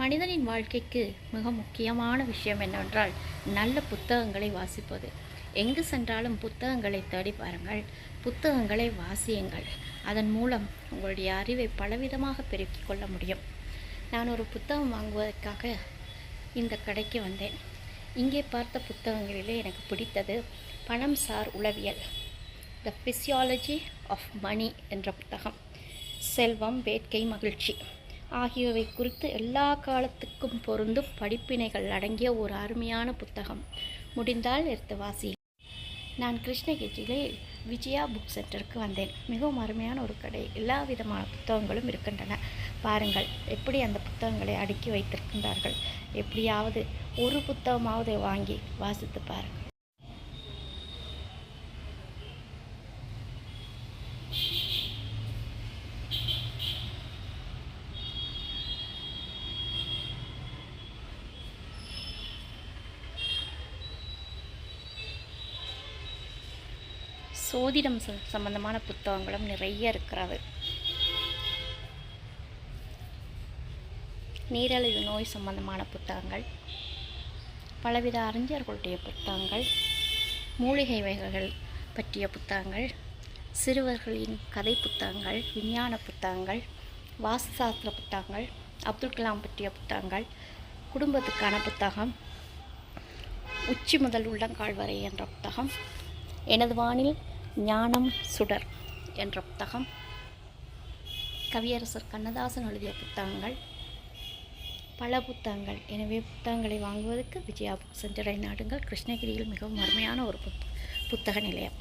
மனிதனின் வாழ்க்கைக்கு மிக முக்கியமான விஷயம் என்னவென்றால் நல்ல புத்தகங்களை வாசிப்பது. எங்கு சென்றாலும் புத்தகங்களை தேடி பாருங்கள். புத்தகங்களை வாசியுங்கள். அதன் மூலம் உங்களுடைய அறிவை பலவிதமாக பெருக்கிக் கொள்ள முடியும். நான் ஒரு புத்தகம் வாங்குவதற்காக இந்த கடைக்கு வந்தேன். இங்கே பார்த்த புத்தகங்களிலே எனக்கு பிடித்தது பணம் சார் உளவியல். த ஃபிசியாலஜி ஆஃப் மணி என்ற புத்தகம். செல்வம் வேட்கை மகிழ்ச்சி. ஆகியவை குறித்து எல்லா காலத்துக்கும் பொருந்தும் படிப்பினைகள் அடங்கிய ஒரு அருமையான புத்தகம். முடிந்தால் எடுத்து வாசி. நான் கிருஷ்ணகிரியிலே விஜயா புக் சென்டருக்கு வந்தேன். மிகவும் அருமையான ஒரு கடை. எல்லா விதமான புத்தகங்களும் இருக்கின்றன. பாருங்கள் எப்படி அந்த புத்தகங்களை அடுக்கி வைத்திருக்கின்றார்கள். எப்படியாவது ஒரு புத்தகமாவது வாங்கி வாசித்து பாருங்கள். சோதிடம் ச- சம்பந்தமான புத்தகங்களும் நிறைய இருக்கிறது. நீரழிவு நோய் சம்பந்தமான புத்தகங்கள் பலவித அறிஞர்களுடைய புத்தகங்கள் மூலிகை வகைகள் பற்றிய புத்தகங்கள் சிறுவர்களின் கதை புத்தகங்கள் விஞ்ஞான புத்தகங்கள் வாஸ்துசாஸ்திர புத்தகங்கள் அப்துல் கலாம் பற்றிய புத்தகங்கள் குடும்பத்துக்கான புத்தகம் உச்சி முதல் உள்ளங்கால் வரை என்ற புத்தகம் எனது வானில் ஞானம் சுடர் என்ற புத்தகம். கவியரசர் கண்ணதாசன் எழுதிய புத்தகங்கள். பல புத்தகங்கள். எனவே புத்தகங்களை வாங்குவதற்கு விஜயா புக் சென்டரை நாடுங்கள் கிருஷ்ணகிரியில் மிகவும் அருமையான ஒரு புத்தக நிலையம்.